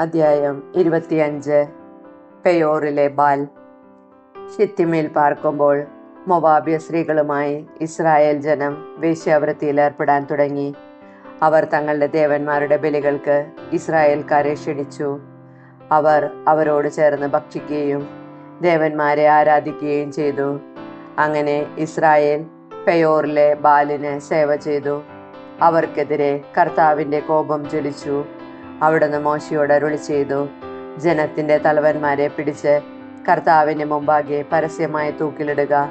അധ്യായം ഇരുപത്തിയഞ്ച്. പെയോറിലെ ബാൽ. ഷിത്തിമേൽ പാർക്കുമ്പോൾ മൊബാബ്യ സ്ത്രീകളുമായി ഇസ്രായേൽ ജനം വേശ്യാവൃത്തിയിൽ ഏർപ്പെടാൻ തുടങ്ങി. അവർ തങ്ങളുടെ ദേവന്മാരുടെ ബലികൾക്ക് ഇസ്രായേൽക്കാരെ ക്ഷണിച്ചു. അവർ അവരോട് ചേർന്ന് ഭക്ഷിക്കുകയും ദേവന്മാരെ ആരാധിക്കുകയും ചെയ്തു. അങ്ങനെ ഇസ്രായേൽ പെയോറിലെ ബാലിന് സേവ ചെയ്തു. അവർക്കെതിരെ കർത്താവിന്റെ കോപം ജ്വലിച്ചു. അവിടുന്ന് മോശയോട് അരുളി ചെയ്തു. ജനത്തിന്റെ തലവന്മാരെ പിടിച്ച് കർത്താവിന്റെ മുമ്പാകെ പരസ്യമായി തൂക്കിലിടുക.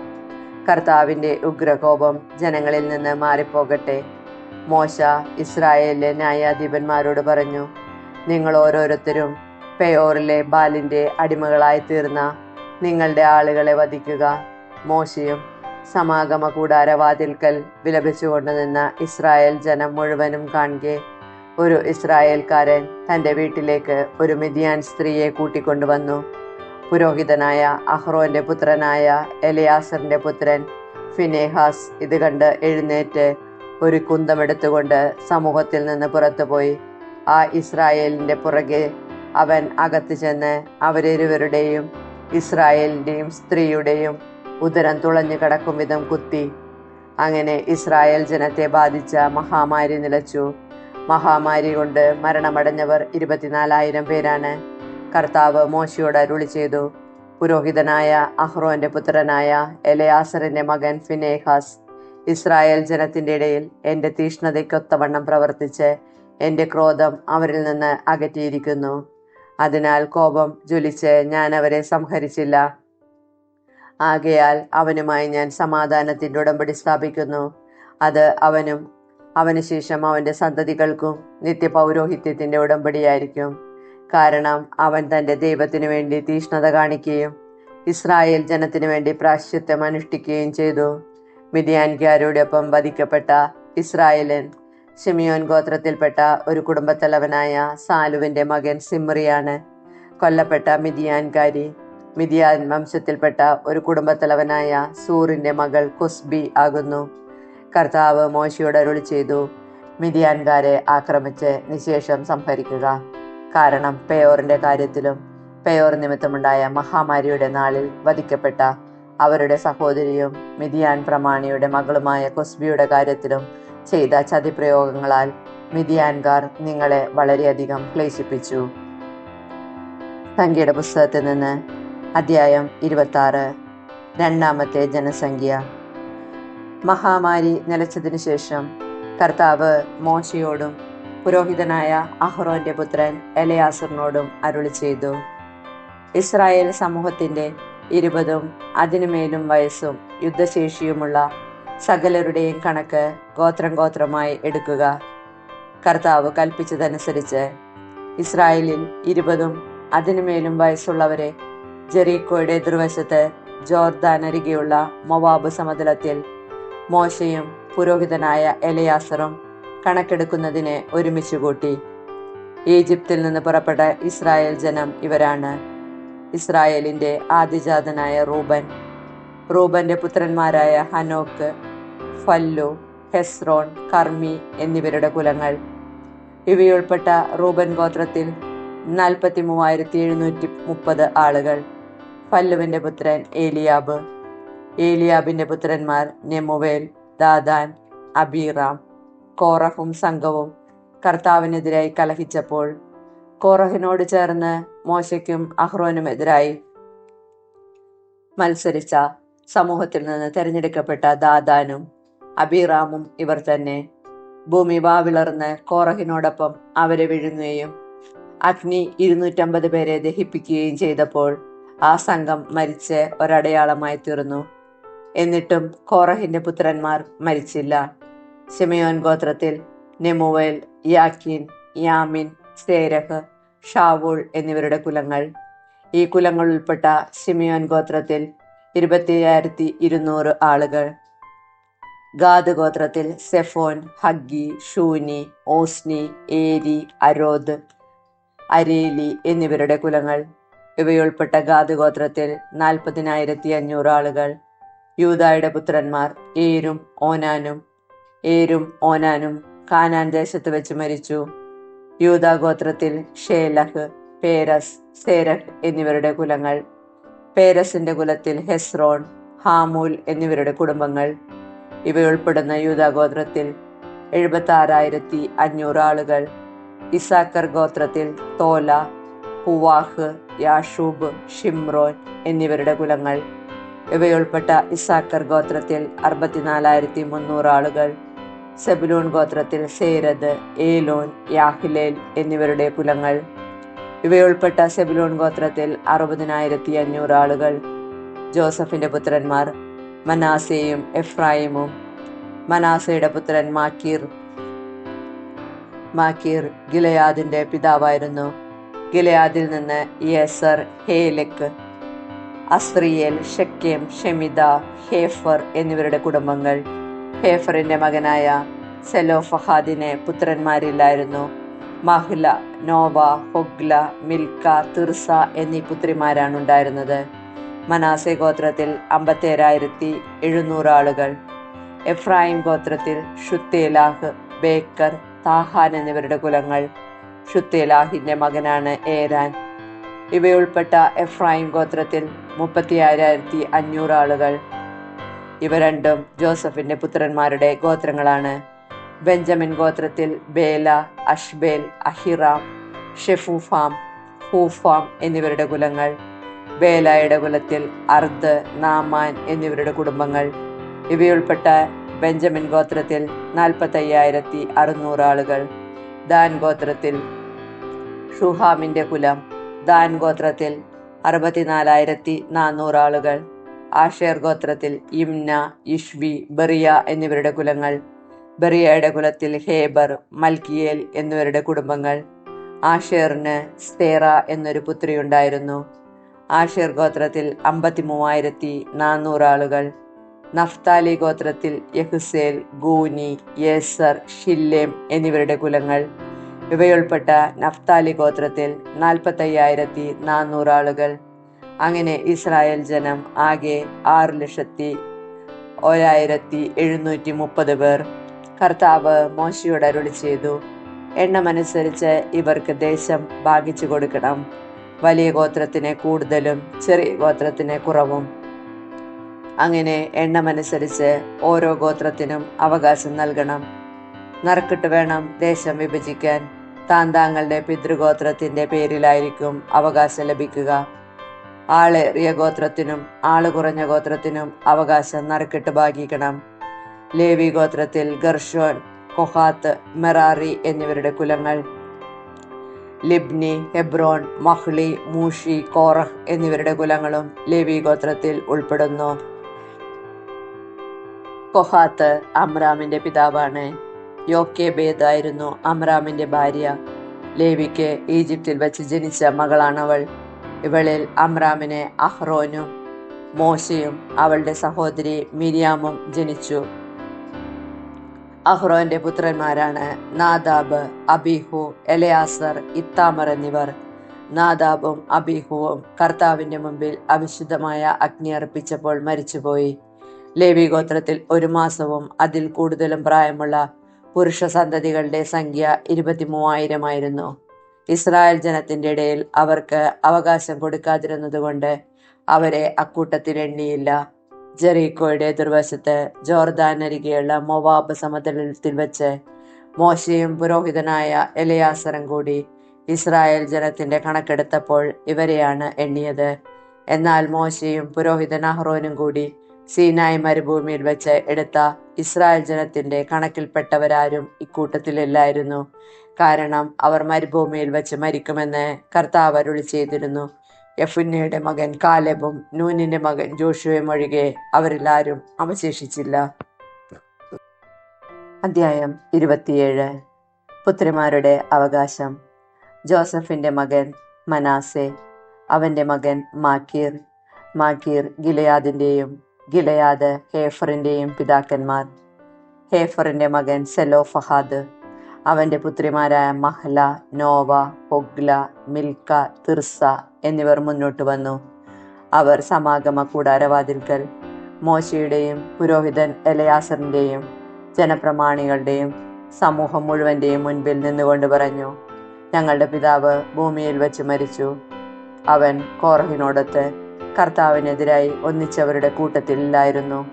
കർത്താവിന്റെ ഉഗ്രകോപം ജനങ്ങളിൽ നിന്ന് മാറിപ്പോകട്ടെ. മോശ ഇസ്രായേലിലെ ന്യായാധിപന്മാരോട് പറഞ്ഞു നിങ്ങൾ ഓരോരുത്തരും പെയോറിലെ ബാലിന്റെ അടിമകളായി തീർന്ന നിങ്ങളുടെ ആളുകളെ വധിക്കുക. മോശയും സമാഗമ കൂടാരവാതിൽക്കൽ വിലപിച്ചുകൊണ്ട് നിന്ന ഇസ്രായേൽ ജനം മുഴുവനും കാണുകെ. ഒരു ഇസ്രായേൽക്കാരൻ തന്റെ വീട്ടിലേക്ക് ഒരു മിതിയാൻ സ്ത്രീയെ കൂട്ടിക്കൊണ്ടുവന്നു. പുരോഹിതനായ അഹ്റോന്റെ പുത്രനായ എലിയാസറിന്റെ പുത്രൻ ഫിനേഹാസ് ഇത് കണ്ട് എഴുന്നേറ്റ് ഒരു കുന്തമെടുത്തുകൊണ്ട് സമൂഹത്തിൽ നിന്ന് പുറത്തുപോയി ആ ഇസ്രായേലിന്റെ പുറകെ അവൻ അകത്ത് ചെന്ന് അവരിരുവരുടെയും ഇസ്രായേലിന്റെയും സ്ത്രീയുടെയും ഉദരം തുളഞ്ഞു കിടക്കും വിധം കുത്തി. അങ്ങനെ ഇസ്രായേൽ ജനത്തെ ബാധിച്ച മഹാമാരി നിലച്ചു. മഹാമാരി കൊണ്ട് മരണമടഞ്ഞവർ ഇരുപത്തിനാലായിരം പേരാണ്. കർത്താവ് മോശയോട് അരുളി ചെയ്തു. പുരോഹിതനായ അഹ്റോന്റെ പുത്രനായ എലയാസറിന്റെ മകൻ ഫിനേഹാസ് ഇസ്രായേൽ ജനത്തിന്റെ ഇടയിൽ എന്റെ തീഷ്ണതയ്ക്കൊത്തവണ്ണം പ്രവർത്തിച്ച് എന്റെ ക്രോധം അവരിൽ നിന്ന് അകറ്റിയിരിക്കുന്നു. അതിനാൽ കോപം ജ്വലിച്ച് ഞാൻ അവരെ സംഹരിച്ചില്ല. ആകയാൽ അവനുമായി ഞാൻ സമാധാനത്തിന്റെ ഉടമ്പടി സ്ഥാപിക്കുന്നു. അത് അവനും അവന് ശേഷം അവന്റെ സന്തതികൾക്കും നിത്യപൗരോഹിത്യത്തിന്റെ ഉടമ്പടിയായിരിക്കും. കാരണം അവൻ തന്റെ ദൈവത്തിനു വേണ്ടി തീഷ്ണത കാണിക്കുകയും ഇസ്രായേൽ ജനത്തിനു വേണ്ടി പ്രാശ്ചിത്യം അനുഷ്ഠിക്കുകയും ചെയ്തു. മിതിയാൻകാരോടൊപ്പം വധിക്കപ്പെട്ട ഇസ്രായേലൻ ഷിമിയോൻ ഗോത്രത്തിൽപ്പെട്ട ഒരു കുടുംബത്തലവനായ സാലുവിന്റെ മകൻ സിമ്രിയാണ് കൊല്ലപ്പെട്ട മിതിയാൻകാരി മിതിയാൻ വംശത്തിൽപ്പെട്ട ഒരു കുടുംബത്തലവനായ സൂറിന്റെ മകൾ കുസ്ബി ആകുന്നു. കർത്താവ് മോശയോട് അരുളി ചെയ്തു. മിതിയാൻകാരെ ആക്രമിച്ച് നിശേഷം സംഹരിക്കുക കാരണം പേയോറിന്റെ കാര്യത്തിലും പേയോർ നിമിത്തമുണ്ടായ മഹാമാരിയുടെ നാളിൽ വധിക്കപ്പെട്ട അവരുടെ സഹോദരിയും മിതിയാൻ പ്രമാണിയുടെ മകളുമായ കൊസ്ബിയുടെ കാര്യത്തിലും ചെയ്ത ചതിപ്രയോഗങ്ങളാൽ മിതിയാൻകാർ നിങ്ങളെ വളരെയധികം ക്ലേശിപ്പിച്ചു. സംഖ്യയുടെ പുസ്തകത്തിൽ നിന്ന് അധ്യായം ഇരുപത്തി രണ്ടാമത്തെ ജനസംഖ്യ. മഹാമാരി നിലച്ചതിനു ശേഷം കർത്താവ് മോശയോടും പുരോഹിതനായ അഹ്റോന്റെ പുത്രൻ എലയാസറിനോടും അരുളി ചെയ്തു. ഇസ്രായേൽ സമൂഹത്തിന്റെ ഇരുപതും അതിനുമേലും വയസ്സും യുദ്ധശേഷിയുമുള്ള സകലരുടെയും കണക്ക് ഗോത്രം ഗോത്രമായി എടുക്കുക. കർത്താവ് കൽപ്പിച്ചതനുസരിച്ച് ഇസ്രായേലിൽ ഇരുപതും അതിനുമേലും വയസ്സുള്ളവരെ ജെറീക്കോയുടെ എതിർവശത്ത് ജോർദാൻ അരികെയുള്ള മൊവാബ് സമതലത്തിൽ മോശയും പുരോഹിതനായ എലയാസറും കണക്കെടുക്കുന്നതിന് ഒരുമിച്ച് കൂട്ടി. ഈജിപ്തിൽ നിന്ന് പുറപ്പെട്ട ഇസ്രായേൽ ജനം ഇവരാണ്. ഇസ്രായേലിന്റെ ആദിജാതനായ റൂബൻ. റൂബന്റെ പുത്രന്മാരായ ഹനോക്ക് ഫല്ലു ഹെസ്രോൺ കർമ്മി എന്നിവരുടെ കുലങ്ങൾ. ഇവയുൾപ്പെട്ട റൂബൻ ഗോത്രത്തിൽ നാൽപ്പത്തി മൂവായിരത്തി എഴുന്നൂറ്റി മുപ്പത് ആളുകൾ. ഫല്ലുവിന്റെ പുത്രൻ ഏലിയാബ്. ഏലിയാബിന്റെ പുത്രന്മാർ നെമുവേൽ ദാദാൻ അബീറാം കോറഹും സംഘവും കർത്താവിനെതിരായി കലഹിച്ചപ്പോൾ കോറഹിനോട് ചേർന്ന് മോശയ്ക്കും അഹ്റോനുമെതിരായി മത്സരിച്ച സമൂഹത്തിൽ നിന്ന് തെരഞ്ഞെടുക്കപ്പെട്ട ദാദാനും അബീറാമും ഇവർ തന്നെ ഭൂമി വാവിളർന്ന് കോറഹിനോടൊപ്പം അവരെ വിഴുങ്ങുകയും അഗ്നി ഇരുന്നൂറ്റമ്പത് പേരെ ദഹിപ്പിക്കുകയും ചെയ്തപ്പോൾ ആ സംഘം മരിച്ച് ഒരടയാളമായി തീർന്നു. എന്നിട്ടും കോറഹിന്റെ പുത്രന്മാർ മരിച്ചില്ല. സിമയോൻ ഗോത്രത്തിൽ നെമുവേൽ യാക്കിൻ യാമിൻ സേരഹ് ഷാവൂൾ എന്നിവരുടെ കുലങ്ങൾ. ഈ കുലങ്ങൾ ഉൾപ്പെട്ട ഷിമിയോൻ ഗോത്രത്തിൽ ഇരുപത്തിയ്യായിരത്തി ഇരുന്നൂറ് ആളുകൾ. ഗാദ് ഗോത്രത്തിൽ സെഫോൻ ഹഗ്ഗി ഷൂനി ഓസ്നി ഏരി അരോദ് അരേലി എന്നിവരുടെ കുലങ്ങൾ. ഇവയുൾപ്പെട്ട ഗാദ് ഗോത്രത്തിൽ നാൽപ്പതിനായിരത്തി അഞ്ഞൂറ് ആളുകൾ. യൂതായുടെ പുത്രന്മാർ ഏരും ഓനാനും ഏരും ഓനാനും കാനാൻ ദേശത്ത് വെച്ച് മരിച്ചു. യൂതാ ഗോത്രത്തിൽ ഷേലഹ് പേരസ് സേരഹ് എന്നിവരുടെ കുലങ്ങൾ. പേരസിന്റെ കുലത്തിൽ ഹെസ്രോൺ ഹാമൂൽ എന്നിവരുടെ കുടുംബങ്ങൾ. ഇവയുൾപ്പെടുന്ന യൂതാഗോത്രത്തിൽ എഴുപത്തി ആറായിരത്തി അഞ്ഞൂറ് ആളുകൾ. ഇസാക്കർ ഗോത്രത്തിൽ തോല പുവാഹ് യാഷൂബ് ഷിംറോൻ എന്നിവരുടെ കുലങ്ങൾ. ഇവയുൾപ്പെട്ട ഇസാക്കർ ഗോത്രത്തിൽ അറുപത്തിനാലായിരത്തി മുന്നൂറ് ആളുകൾ സെബുലൂൺ ഗോത്രത്തിൽ സേരദ് ഏലോൻ യാഹിലേൽ എന്നിവരുടെ കുലങ്ങൾ. ഇവയുൾപ്പെട്ട സെബുലൂൺ ഗോത്രത്തിൽ അറുപതിനായിരത്തി അഞ്ഞൂറ് ആളുകൾ ജോസഫിന്റെ പുത്രന്മാർ മനാസയും എഫ്രായിമും മനാസയുടെ പുത്രൻ മാക്കീർ മാക്കീർ ഗിലയാദിന്റെ പിതാവായിരുന്നു. ഗിലയാദിൽ നിന്ന് യേസർ ഹേലെക്ക് അസ്രിയേൽ ഷെക്കേം ഷെമിദ ഹേഫർ എന്നിവരുടെ കുടുംബങ്ങൾ. ഹേഫറിന്റെ മകനായ സെലോഫഹാദിന് പുത്രന്മാരില്ലായിരുന്നു. Mahlah Noah Hoglah Milcah Tirzah എന്നീ പുത്രിമാരാണ് ഉണ്ടായിരുന്നത്. മനാസെ ഗോത്രത്തിൽ അമ്പത്തേഴായിരത്തി എഴുന്നൂറ് ആളുകൾ. എഫ്രായിം ഗോത്രത്തിൽ ഷുത്തേലാഹ് ബേക്കർ താഹാൻ എന്നിവരുടെ കുലങ്ങൾ. ഷുത്തേലാഹിന്റെ മകനാണ് ഏരാൻ. ഇവയുൾപ്പെട്ട എഫ്രൈം ഗോത്രത്തിൽ മുപ്പത്തിയായിരത്തി അഞ്ഞൂറ് ആളുകൾ. ഇവ രണ്ടും ജോസഫിന്റെ പുത്രന്മാരുടെ ഗോത്രങ്ങളാണ്. ബെഞ്ചമിൻ ഗോത്രത്തിൽ ബേല അഷ്ബേൽ അഹിറാം ഷെഫുഫാം ഹൂഫാം എന്നിവരുടെ കുലങ്ങൾ. ബേലായുടെ കുലത്തിൽ അർദ് നാമാൻ എന്നിവരുടെ കുടുംബങ്ങൾ. ഇവയുൾപ്പെട്ട ബെഞ്ചമിൻ ഗോത്രത്തിൽ നാൽപ്പത്തയ്യായിരത്തി അറുന്നൂറ് ആളുകൾ. ദാൻ ഗോത്രത്തിൽ ഷുഹാമിന്റെ കുലം ദാൻ ഗോത്രത്തിൽ അറുപത്തിനാലായിരത്തി നാനൂറ് ആളുകൾ ആഷേർ ഗോത്രത്തിൽ ഇംന ഇഷ്വി ബെറിയ എന്നിവരുടെ കുലങ്ങൾ ബെറിയയുടെ കുലത്തിൽ ഹേബർ മൽക്കിയേൽ എന്നിവരുടെ കുടുംബങ്ങൾ ആഷേറിന് സ്തേറ എന്നൊരു പുത്രിയുണ്ടായിരുന്നു. ആഷേർ ഗോത്രത്തിൽ അമ്പത്തി മൂവായിരത്തി നാനൂറ് ആളുകൾ നഫ്താലി ഗോത്രത്തിൽ യഹുസേൽ ഗൂനി യേസർ ഷില്ലേം എന്നിവരുടെ കുലങ്ങൾ ഇവയുൾപ്പെട്ട നഫ്താലി ഗോത്രത്തിൽ നാൽപ്പത്തയ്യായിരത്തി നാനൂറ് ആളുകൾ. അങ്ങനെ ഇസ്രായേൽ ജനം ആകെ ആറ് ലക്ഷത്തി ഒരായിരത്തി എഴുന്നൂറ്റി മുപ്പത് പേർ. കർത്താവ് മോശയോട് അരുളി ചെയ്തു എണ്ണമനുസരിച്ച് ഇവർക്ക് ദേശം ഭാഗിച്ചു കൊടുക്കണം. വലിയ ഗോത്രത്തിന് കൂടുതലും ചെറിയ ഗോത്രത്തിന് കുറവും. അങ്ങനെ എണ്ണമനുസരിച്ച് ഓരോ ഗോത്രത്തിനും അവകാശം നൽകണം. നറുക്കിട്ട് വേണം ദേശം വിഭജിക്കാൻ. താൻ താങ്കളുടെ പിതൃഗോത്രത്തിന്റെ പേരിലായിരിക്കും അവകാശം ലഭിക്കുക. ആളേറിയ ഗോത്രത്തിനും ആൾ കുറഞ്ഞ ഗോത്രത്തിനും അവകാശം നറുക്കിട്ട് ഭാഗിക്കണം. ലേവി ഗോത്രത്തിൽ ഗർഷോൻ കൊഹാത്ത് മെറാറി എന്നിവരുടെ കുലങ്ങൾ. Libni Hebron Mahli Mushi Korah എന്നിവരുടെ കുലങ്ങളും ലേവി ഗോത്രത്തിൽ ഉൾപ്പെടുന്നു. കൊഹാത്ത് അമ്രാമിന്റെ പിതാവാണ്. യോക്കേബേദ് അമറാമിന്റെ ഭാര്യ. ലേവിക്ക് ഈജിപ്തിൽ വെച്ച് ജനിച്ച മകളാണവൾ. ഇവളിൽ അമ്രാമിനെ അഹ്റോനും മോശയും അവളുടെ സഹോദരി മിരിയാമും ജനിച്ചു. അഹ്റോന്റെ പുത്രന്മാരാണ് നാദാബ് അബിഹു എലയാസർ ഇത്താമർ എന്നിവർ. നാദാബും അബിഹുവും കർത്താവിന്റെ മുമ്പിൽ അവിശുദ്ധമായ അഗ്നി അർപ്പിച്ചപ്പോൾ മരിച്ചുപോയി. ലേവി ഗോത്രത്തിൽ ഒരു മാസവും അതിൽ കൂടുതലും പ്രായമുള്ള പുരുഷ സന്തതികളുടെ സംഖ്യ ഇരുപത്തി മൂവായിരമായിരുന്നു ഇസ്രായേൽ ജനത്തിന്റെ ഇടയിൽ അവർക്ക് അവകാശം കൊടുക്കാതിരുന്നതുകൊണ്ട് അവരെ അക്കൂട്ടത്തിൽ എണ്ണിയില്ല. ജെറീക്കോയുടെ എതിർവശത്ത് ജോർദാൻ അരികെയുള്ള മൊവാബ് സമതലത്തിൽ വെച്ച് മോശയും പുരോഹിതനായ എലയാസറും കൂടി ഇസ്രായേൽ ജനത്തിന്റെ കണക്കെടുത്തപ്പോൾ ഇവരെയാണ് എണ്ണിയത്. എന്നാൽ മോശയും പുരോഹിതൻ അഹ്റോനും കൂടി സീനായ് മരുഭൂമിയിൽ വെച്ച് എടുത്ത ഇസ്രായേൽ ജനത്തിന്റെ കണക്കിൽപ്പെട്ടവരാരും ഇക്കൂട്ടത്തിലില്ലായിരുന്നു. കാരണം അവർ മരുഭൂമിയിൽ വെച്ച് മരിക്കുമെന്ന് കർത്താവ് അരുളി ചെയ്തിരുന്നു. യഫുന്നയുടെ മകൻ കാലബും നൂനിന്റെ മകൻ ജോഷുവയും ഒഴികെ അവരെല്ലാരും അവശേഷിച്ചില്ല. അധ്യായം ഇരുപത്തിയേഴ്. പുത്രിമാരുടെ അവകാശം. ജോസഫിന്റെ മകൻ മനാസെ അവന്റെ മകൻ മാക്കീർ മാക്കീർ ഗിലയാദിന്റെയും ഗിലയാദ് ഹേഫറിന്റെയും പിതാക്കന്മാർ. ഹേഫറിന്റെ മകൻ സെലോ ഫഹാദ് അവന്റെ പുത്രിമാരായ Mahlah Noah Hoglah Milcah Tirzah എന്നിവർ മുന്നോട്ട് വന്നു. അവർ സമാഗമ കൂടാരവാതിൽക്കൽ മോശയുടെയും പുരോഹിതൻ എലയാസറിന്റെയും ജനപ്രമാണികളുടെയും സമൂഹം മുഴുവന്റെയും മുൻപിൽ നിന്നുകൊണ്ട് പറഞ്ഞു ഞങ്ങളുടെ പിതാവ് ഭൂമിയിൽ വെച്ച് മരിച്ചു. അവൻ കോറഹിനോടൊത്ത് കർത്താവിനെതിരായി ഒന്നിച്ചവരുടെ കൂട്ടത്തിലില്ലായിരുന്നു.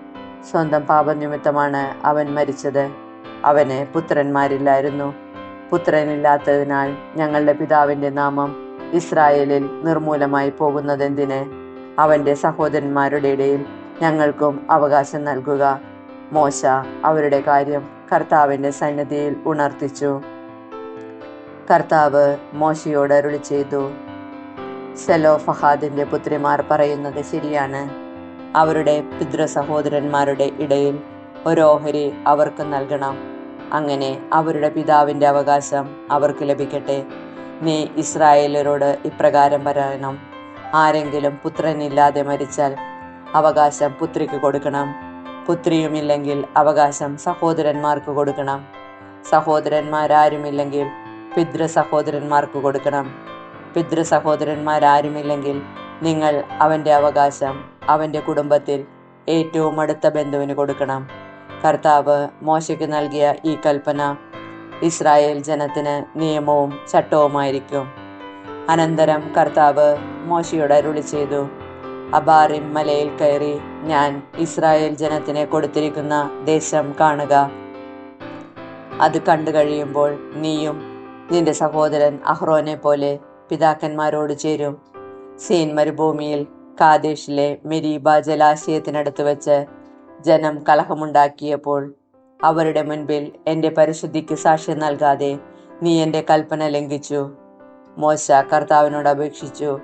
സ്വന്തം പാപനിമിത്തമാണ് അവൻ മരിച്ചത്. അവന് പുത്രന്മാരില്ലായിരുന്നു. പുത്രനില്ലാത്തതിനാൽ ഞങ്ങളുടെ പിതാവിന്റെ നാമം ഇസ്രായേലിൽ നിർമൂലമായി പോകുന്നതെന്തിന്? അവന്റെ സഹോദരന്മാരുടെ ഇടയിൽ ഞങ്ങൾക്കും അവകാശം നൽകുക. മോശ അവരുടെ കാര്യം കർത്താവിന്റെ സന്നിധിയിൽ ഉണർത്തിച്ചു. കർത്താവ് മോശയോട് അരുളി ചെയ്തു സെലോ ഫഹാദിന്റെ പുത്രിമാർ പറയുന്നത് ശരിയാണ്. അവരുടെ പിതൃ സഹോദരന്മാരുടെ ഇടയിൽ ഒരു ഓഹരി അവർക്ക് നൽകണം. അങ്ങനെ അവരുടെ പിതാവിന്റെ അവകാശം അവർക്ക് ലഭിക്കട്ടെ. നീ ഇസ്രായേലരോട് ഇപ്രകാരം പറയണം. ആരെങ്കിലും പുത്രനില്ലാതെ മരിച്ചാൽ അവകാശം പുത്രിക്ക് കൊടുക്കണം. പുത്രിയുമില്ലെങ്കിൽ അവകാശം സഹോദരന്മാർക്ക് കൊടുക്കണം. സഹോദരന്മാരാരുമില്ലെങ്കിൽ പിതൃ സഹോദരന്മാർക്ക് കൊടുക്കണം. പിതൃ സഹോദരന്മാരാരുമില്ലെങ്കിൽ നിങ്ങൾ അവന്റെ അവകാശം അവന്റെ കുടുംബത്തിൽ ഏറ്റവും അടുത്ത ബന്ധുവിന് കൊടുക്കണം. കർത്താവ് മോശയ്ക്ക് നൽകിയ ഈ കൽപ്പന ഇസ്രായേൽ ജനത്തിന് നിയമവും ചട്ടവുമായിരിക്കും. അനന്തരം കർത്താവ് മോശയോട് അരുളി ചെയ്തു അബാറിം മലയിൽ കയറി ഞാൻ ഇസ്രായേൽ ജനത്തിന് കൊടുത്തിരിക്കുന്ന ദേശം കാണുക. അത് കണ്ടു കഴിയുമ്പോൾ നീയും നിന്റെ സഹോദരൻ അഹ്റോനെ പോലെ പിതാക്കന്മാരോട് ചേരും. സീൻ മരുഭൂമിയിൽ കാദേശിലെ മെരീബ ജലാശയത്തിനടുത്ത് വെച്ച് ജനം കലഹമുണ്ടാക്കിയപ്പോൾ അവരുടെ മുൻപിൽ എന്റെ പരിശുദ്ധിക്ക് സാക്ഷ്യം നൽകാതെ നീ എന്റെ കൽപ്പന ലംഘിച്ചു. മോശ കർത്താവിനോട് അപേക്ഷിച്ചു.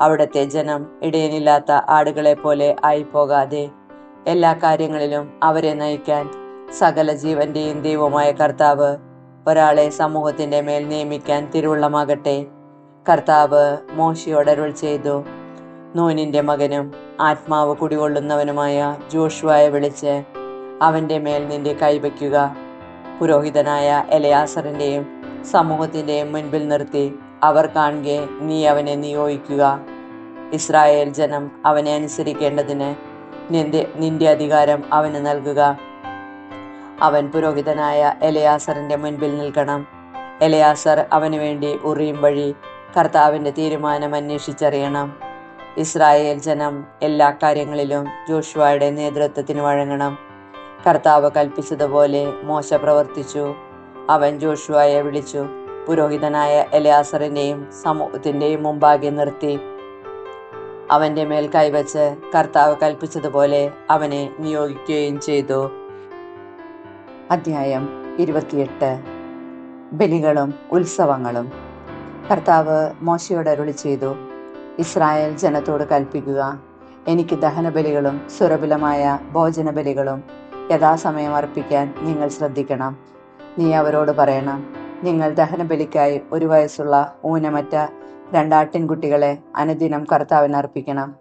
അവിടുത്തെ ജനം ഇടയനില്ലാത്ത ആടുകളെ പോലെ ആയിപ്പോകാതെ എല്ലാ കാര്യങ്ങളിലും അവരെ നയിക്കാൻ സകല ജീവന്റെയും ദൈവമായ കർത്താവ് ഒരാളെ സമൂഹത്തിന്റെ മേൽ നിയമിക്കാൻ തിരുവുള്ളമാകട്ടെ. കർത്താവ് മോശയോട് അരുൾ ചെയ്തു. നൂനിന്റെ മകനും ആത്മാവ് കുടികൊള്ളുന്നവനുമായ ജോഷുവായെ വിളിച്ച് അവന്റെ മേൽ നിന്റെ കൈവയ്ക്കുക പുരോഹിതനായ എലയാസറിന്റെയും സമൂഹത്തിന്റെയും മുൻപിൽ നിർത്തി അവർ കാണുകെ നീ അവനെ നിയോഗിക്കുക. ഇസ്രായേൽ ജനം അവനെ അനുസരിക്കേണ്ടതിന് നിന്റെ നിന്റെ അധികാരം അവന് നൽകുക. അവൻ പുരോഹിതനായ എലയാസറിന്റെ മുൻപിൽ നിൽക്കണം. എലയാസർ അവന് വേണ്ടി ഉറിയും വഴി കർത്താവിന്റെ തീരുമാനം അന്വേഷിച്ചറിയണം. ഇസ്രായേൽ ജനം എല്ലാ കാര്യങ്ങളിലും ജോഷുവയുടെ നേതൃത്വത്തിന് വഴങ്ങണം. കർത്താവ് കൽപ്പിച്ചതുപോലെ മോശ പ്രവർത്തിച്ചു. അവൻ ജോഷുവയെ വിളിച്ചു. പുരോഹിതനായ എലയാസറിന്റെയും സമൂഹത്തിന്റെയും മുമ്പാകെ നിർത്തി. അവന്റെ മേൽ കൈവച്ച് കർത്താവ് കൽപ്പിച്ചതുപോലെ അവനെ നിയോഗിക്കുകയും ചെയ്തു. അധ്യായം ഇരുപത്തിയെട്ട്. ബലികളും ഉത്സവങ്ങളും. കർത്താവ് മോശയോട് അരുളി ചെയ്തു ഇസ്രായേൽ ജനത്തോട് കൽപ്പിക്കുക. എനിക്ക് ദഹനബലികളും സുരഭിലമായ ഭോജനബലികളും യഥാസമയം അർപ്പിക്കാൻ നിങ്ങൾ ശ്രദ്ധിക്കണം. നീ അവരോട് പറയണം നിങ്ങൾ ദഹനബലിക്കായി ഒരു വയസ്സുള്ള ഊനമറ്റ രണ്ടാട്ടിൻകുട്ടികളെ അനുദിനം കർത്താവിന് അർപ്പിക്കണം.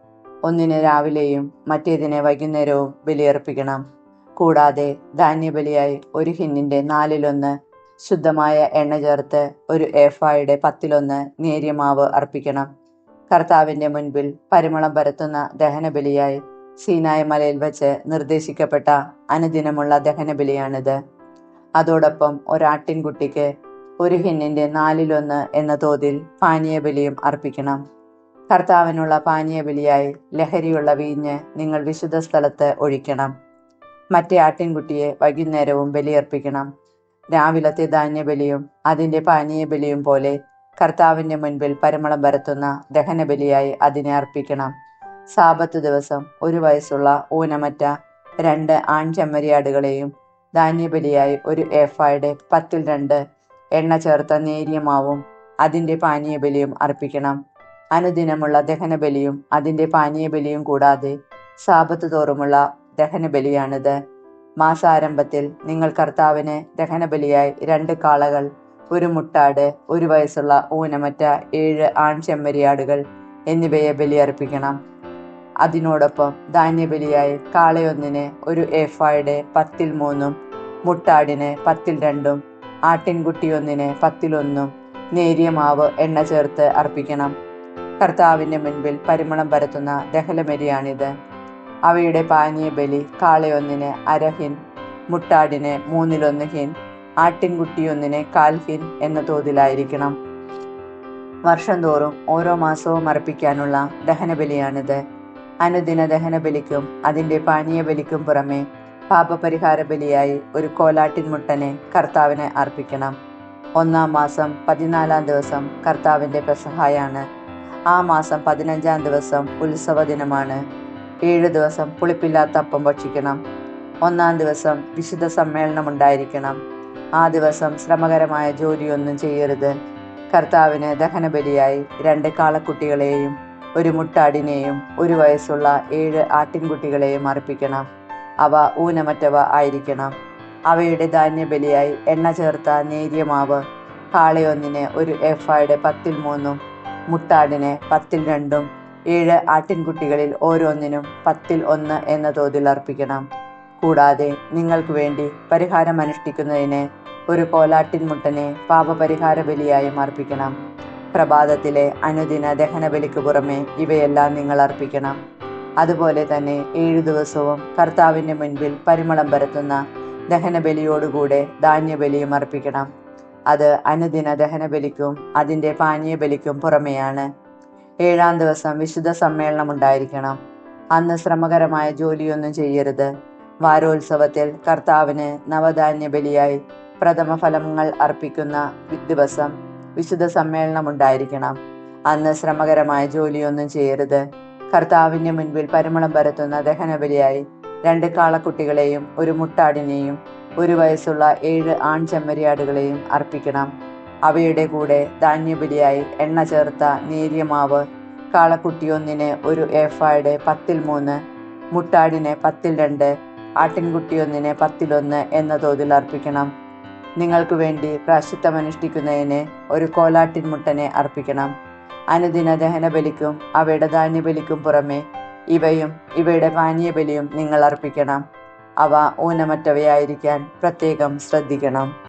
ഒന്നിനെ രാവിലെയും മറ്റേതിനെ വൈകുന്നേരവും ബലിയർപ്പിക്കണം കൂടാതെ ധാന്യബലിയായി ഒരു ഹിന്നിന്റെ നാലിലൊന്ന് ശുദ്ധമായ എണ്ണ ചേർത്ത് ഒരു ഏഫായുടെ പത്തിലൊന്ന് നേരിയ മാവ് അർപ്പിക്കണം. കർത്താവിന്റെ മുൻപിൽ പരിമളം പരത്തുന്ന ദഹനബലിയായി സീനായ മലയിൽ വച്ച് നിർദ്ദേശിക്കപ്പെട്ട അനുദിനമുള്ള ദഹനബലിയാണിത്. അതോടൊപ്പം ഒരാട്ടിൻകുട്ടിക്ക് ഒരു ഹിന്നിന്റെ നാലിലൊന്ന് എന്ന തോതിൽ പാനീയബലിയും അർപ്പിക്കണം. കർത്താവിനുള്ള പാനീയബലിയായി ലഹരിയുള്ള വീഞ്ഞ് നിങ്ങൾ വിശുദ്ധ സ്ഥലത്ത് ഒഴിക്കണം. മറ്റേ ആട്ടിൻകുട്ടിയെ വൈകുന്നേരവും ബലിയർപ്പിക്കണം. രാവിലത്തെ ധാന്യബലിയും അതിന്റെ പാനീയബലിയും പോലെ കർത്താവിന്റെ മുൻപിൽ പരിമളം പരത്തുന്ന ദഹനബലിയായി അതിനെ അർപ്പിക്കണം. സാപത്ത് ദിവസം ഒരു വയസ്സുള്ള ഊനമറ്റ രണ്ട് ആൺചെമ്മരിയാടുകളെയും ധാന്യബലിയായി ഒരു ഏഫായുടെ പത്തിൽ രണ്ട് എണ്ണ ചേർത്ത നേരിയമാവും അതിന്റെ പാനീയബലിയും അർപ്പിക്കണം. അനുദിനമുള്ള ദഹനബലിയും അതിന്റെ പാനീയബലിയും കൂടാതെ സാപത്ത് തോറുമുള്ള ദഹനബലിയാണിത്. മാസാരംഭത്തിൽ നിങ്ങൾ കർത്താവിന് ദഹനബലിയായി രണ്ട് കാളകൾ ഒരു മുട്ടാട് ഒരു വയസ്സുള്ള ഊനമറ്റ ഏഴ് ആൺ ചെമ്മരിയാടുകൾ എന്നിവയെ ബലിയർപ്പിക്കണം. അതിനോടൊപ്പം ധാന്യബലിയായി കാളയൊന്നിന് ഒരു എഫായുടെ പത്തിൽ മൂന്നും മുട്ടാടിന് പത്തിൽ രണ്ടും ആട്ടിൻകുട്ടിയൊന്നിന് പത്തിലൊന്നും നേരിയ മാവ് എണ്ണ ചേർത്ത് അർപ്പിക്കണം. കർത്താവിന്റെ മുൻപിൽ പരിമളം പരത്തുന്ന ദഹനബലിയാണിത്. അവയുടെ പാനീയബലി കാളയൊന്നിന് അരഹിൻ മുട്ടാടിന് മൂന്നിലൊന്ന് ഹിൻ ആട്ടിൻകുട്ടിയൊന്നിന് കാൽ ഹിൻ എന്ന തോതിലായിരിക്കണം. വർഷം തോറും ഓരോ മാസവും അർപ്പിക്കാനുള്ള ദഹനബലിയാണിത്. അനുദിന ദഹനബലിക്കും അതിന്റെ പാനീയബലിക്കും പുറമെ പാപപരിഹാര ബലിയായി ഒരു കോലാട്ടിൻ മുട്ടനെ കർത്താവിനെ അർപ്പിക്കണം. ഒന്നാം മാസം പതിനാലാം ദിവസം കർത്താവിന്റെ പെസഹായാണ് ആ മാസം പതിനഞ്ചാം ദിവസം ഉത്സവ ദിനമാണ് ഏഴ് ദിവസം പുളിപ്പില്ലാത്ത അപ്പം ഭക്ഷിക്കണം. ഒന്നാം ദിവസം വിശുദ്ധ സമ്മേളനം ഉണ്ടായിരിക്കണം. ആ ദിവസം ശ്രമകരമായ ജോലിയൊന്നും ചെയ്യരുത്. കർത്താവിന് ദഹനബലിയായി രണ്ട് കാളക്കുട്ടികളെയും ഒരു മുട്ടാടിനെയും ഒരു വയസ്സുള്ള ഏഴ് ആട്ടിൻകുട്ടികളെയും അർപ്പിക്കണം. അവ ഊനമറ്റവ ആയിരിക്കണം. അവയുടെ ധാന്യബലിയായി എണ്ണ ചേർത്ത നേരിയ മാവ് കാളയൊന്നിന് ഒരു എഫായുടെ പത്തിൽ മൂന്നും മുട്ടാടിന് പത്തിൽ രണ്ടും ഏഴ് ആട്ടിൻകുട്ടികളിൽ ഓരോന്നിനും പത്തിൽ ഒന്ന് എന്ന തോതിൽ അർപ്പിക്കണം. കൂടാതെ നിങ്ങൾക്ക് വേണ്ടി പരിഹാരം അനുഷ്ഠിക്കുന്നതിന് ഒരു കോലാട്ടിൻമുട്ടനെ പാപപരിഹാര ബലിയായും അർപ്പിക്കണം. പ്രഭാതത്തിലെ അനുദിന ദഹനബലിക്ക് പുറമെ ഇവയെല്ലാം നിങ്ങൾ അർപ്പിക്കണം. അതുപോലെ തന്നെ ഏഴു ദിവസവും കർത്താവിന്റെ മുൻപിൽ പരിമളം പരത്തുന്ന ദഹനബലിയോടുകൂടെ ധാന്യബലിയും അർപ്പിക്കണം. അത് അനുദിന ദഹനബലിക്കും അതിന്റെ പാനീയ ബലിക്കും പുറമെയാണ്. ഏഴാം ദിവസം വിശുദ്ധ സമ്മേളനം ഉണ്ടായിരിക്കണം. അന്ന് ശ്രമകരമായ ജോലിയൊന്നും ചെയ്യരുത്. വാരോത്സവത്തിൽ കർത്താവിന് നവധാന്യ ബലിയായി പ്രഥമ ഫലങ്ങൾ അർപ്പിക്കുന്ന ദിവസം വിശുദ്ധ സമ്മേളനം ഉണ്ടായിരിക്കണം. അന്ന് ശ്രമകരമായ ജോലിയൊന്നും ചെയ്യരുത്. കർത്താവിന്റെ മുൻപിൽ പരിമളം പരത്തുന്ന ദഹനബലിയായി രണ്ട് കാളക്കുട്ടികളെയും ഒരു മുട്ടാടിനെയും ഒരു വയസ്സുള്ള ഏഴ് ആൺ ചെമ്മരിയാടുകളെയും അർപ്പിക്കണം. അവയുടെ കൂടെ ധാന്യബലിയായി എണ്ണ ചേർത്ത നേരിയ മാവ് കാളക്കുട്ടിയൊന്നിന് ഒരു ഏഫായുടെ പത്തിൽ മൂന്ന് മുട്ടാടിന് പത്തിൽ രണ്ട് ആട്ടിൻകുട്ടിയൊന്നിന് പത്തിലൊന്ന് എന്ന തോതിൽ അർപ്പിക്കണം. നിങ്ങൾക്ക് വേണ്ടി പ്രാശിത്വം അനുഷ്ഠിക്കുന്നതിന് ഒരു കോലാട്ടിൻ മുട്ടനെ അർപ്പിക്കണം. അനുദിന ദഹന ബലിക്കും അവയുടെ ധാന്യബലിക്കും പുറമെ ഇവയും ഇവയുടെ പാനീയ ബലിയും നിങ്ങൾ അർപ്പിക്കണം. അവ ഊനമറ്റവയായിരിക്കാൻ പ്രത്യേകം ശ്രദ്ധിക്കണം.